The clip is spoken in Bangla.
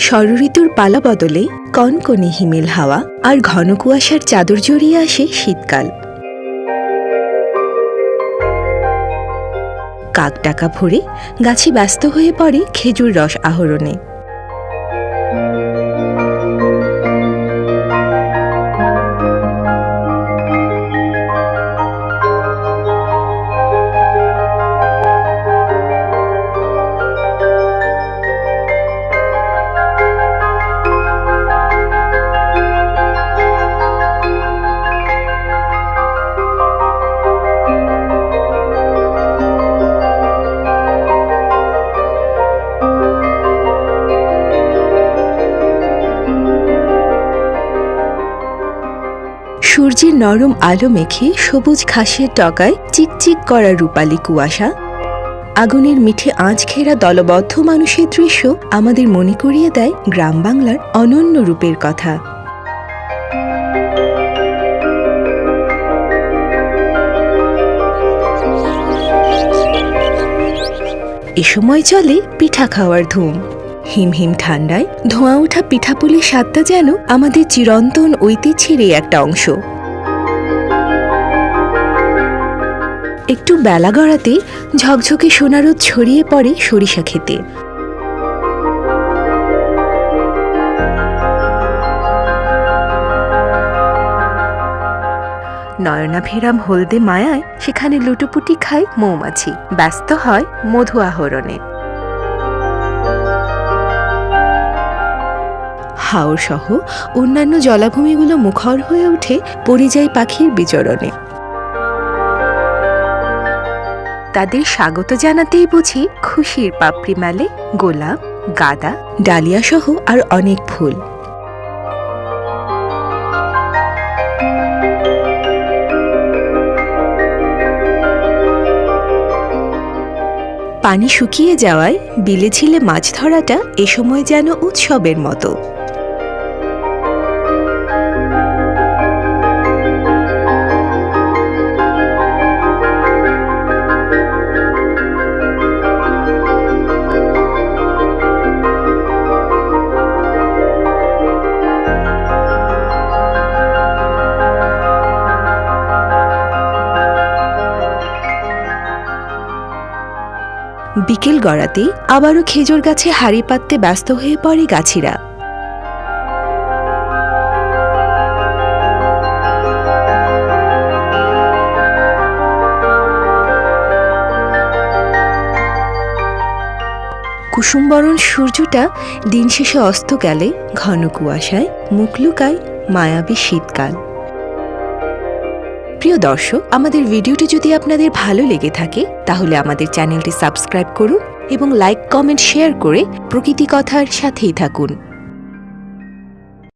ষড়ঋতুর পালা বদলে কনকনে হিমেল হাওয়া আর ঘন কুয়াশার চাদর জড়িয়ে আসে শীতকাল। কাক ডাকা ভরে গাছে ব্যস্ত হয়ে পড়ে খেজুর রস আহরণে। সূর্যের নরম আলো মেখে সবুজ ঘাসের টকায় চিকচিক করা রূপালি কুয়াশা। আগুনের মিঠে আঁচ ঘেরা দলবদ্ধ মানুষের দৃশ্য আমাদের মনে করিয়ে দেয় গ্রাম বাংলার অনন্য রূপের কথা। এ সময় চলে পিঠা খাওয়ার ধুম। হিম হিম ঠান্ডায় ধোঁয়া ওঠা পিঠাপুলির স্বাদটা যেন আমাদের চিরন্তন ঐতিহ্যেরই একটা অংশ। একটু বেলা গড়াতে ঝকঝকে সোনারোদ ছড়িয়ে পড়ে সরিষা খেতে নয়নাভিরাম হলদে মায়ায় সেখানে লুটোপুটি খায় মৌমাছি। ব্যস্ত হয় মধু আহরণে। হাওর সহ অন্যান্য জলাভূমিগুলো মুখর হয়ে ওঠে পরিযায়ী পাখির বিচরণে। তাদের স্বাগত জানাতেই বুঝি খুশির পাপড়ি মেলে, গোলাপ, গাঁদা ডালিয়া সহ আর অনেক ফুল। পানি শুকিয়ে যাওয়ায় বিলে ঝিলে মাছ ধরাটা এ সময় যেন উৎসবের মতো। বিকেল গড়াতেই আবারও খেজুর গাছে হাড়ি পাততে ব্যস্ত হয়ে পড়ে গাছিরা। কুসুমবরণ সূর্যটা দিন শেষে অস্ত গেলে, ঘন কুয়াশায় মুখ লুকায় মায়াবী শীতকাল। প্রিয় দর্শক, আমাদের ভিডিওটি যদি আপনাদের ভালো লেগে থাকে, তাহলে আমাদের চ্যানেলটি সাবস্ক্রাইব করুন এবং লাইক, কমেন্ট, শেয়ার করে প্রকৃতি কথার সাথেই থাকুন।